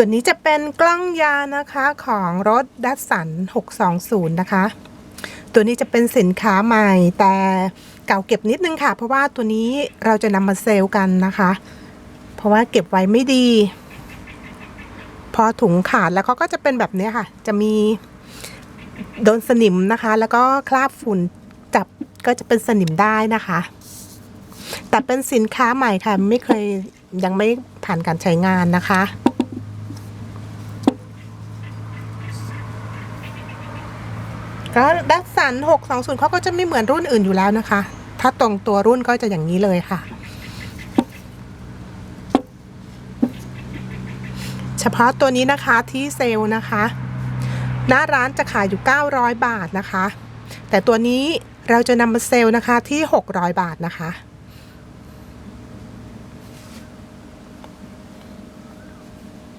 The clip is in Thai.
ตัวนี้จะเป็นกล้องยานะคะของรถดัสสัน 620 นะคะ ตัวนี้จะเป็นสินค้าใหม่แต่เก่าเก็บนิดนึงค่ะ เพราะว่าตัวนี้เราจะนำมาเซลล์กันนะคะ เพราะว่าเก็บไว้ไม่ดี พอถุงขาดแล้วเขาก็จะเป็นแบบนี้ค่ะ จะมีโดนสนิมนะคะ แล้วก็คราบฝุ่นจับก็จะเป็นสนิมได้นะคะ แต่เป็นสินค้าใหม่ค่ะ ไม่เคยยังไม่ผ่านการใช้งานนะคะ ก็ดักสัน620เขาก็จะไม่เหมือนรุ่นอื่นอยู่แล้วนะคะ ถ้าตรงตัวรุ่นก็จะอย่างนี้เลยค่ะ เฉพาะตัวนี้นะคะที่เซลล์นะคะ หน้าร้านจะขายอยู่ 900 บาทนะคะ แต่ตัวนี้เราจะนำมาเซลล์นะคะที่ 600 บาทนะคะ